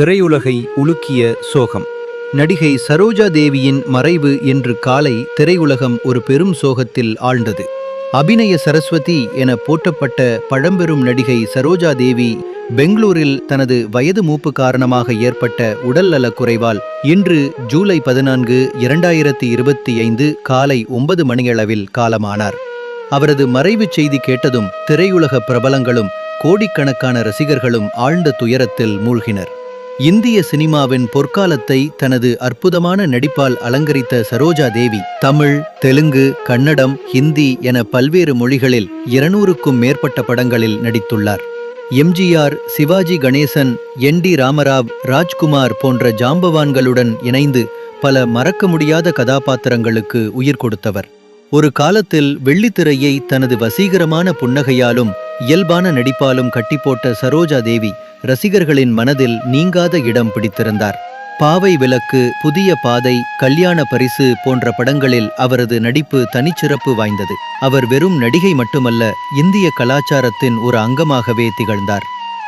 திரையுலகை உலுக்கிய சோகம். நடிகை சரோஜா தேவியின் மறைவு என்று காலை திரையுலகம் ஒரு பெரும் சோகத்தில் ஆழ்ந்தது. அபிநய சரஸ்வதி என போற்றப்பட்ட பழம்பெரும் நடிகை சரோஜா தேவி பெங்களூரில் தனது வயது மூப்பு காரணமாக ஏற்பட்ட உடல்நலக் குறைவால் இன்று ஜூலை பதினான்கு இரண்டாயிரத்தி இருபத்தி ஐந்து காலை ஒன்பது மணியளவில் காலமானார். அவரது மறைவு செய்தி கேட்டதும் திரையுலக பிரபலங்களும் கோடிக்கணக்கான ரசிகர்களும் ஆழ்ந்த துயரத்தில் மூழ்கினர். இந்திய சினிமாவின் பொற்காலத்தை தனது அற்புதமான நடிப்பால் அலங்கரித்த சரோஜா தேவி தமிழ் தெலுங்கு கன்னடம் ஹிந்தி என பல்வேறு மொழிகளில் இருநூறுக்கும் மேற்பட்ட படங்களில் நடித்துள்ளார். எம்ஜிஆர் சிவாஜி கணேசன் என் டி ராமராவ் ராஜ்குமார் போன்ற ஜாம்பவான்களுடன் இணைந்து பல மறக்க முடியாத கதாபாத்திரங்களுக்கு உயிர் கொடுத்தவர். ஒரு காலத்தில் வெள்ளித்திரையை தனது வசீகரமான புன்னகையாலும் இயல்பான நடிப்பாலும் கட்டிப்போட்ட சரோஜா தேவி ரசிகர்களின் மனதில் நீங்காத இடம் பிடித்திருந்தார். பாவை விளக்கு புதிய பாதை கல்யாண பரிசு போன்ற படங்களில் அவரது நடிப்பு தனிச்சிறப்பு வாய்ந்தது. அவர் வெறும் நடிகை மட்டுமல்ல இந்திய கலாச்சாரத்தின் ஒரு அங்கமாகவே திகழ்ந்தார்.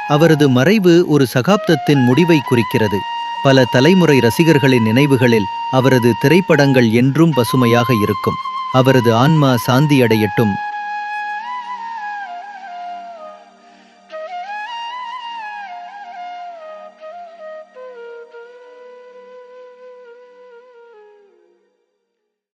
அவரது மறைவு ஒரு சகாப்தத்தின் முடிவை குறிக்கிறது. பல தலைமுறை ரசிகர்களின் நினைவுகளில் அவரது திரைப்படங்கள் என்றும் பசுமையாக இருக்கும். அவரது ஆன்மா சாந்தியடையட்டும்.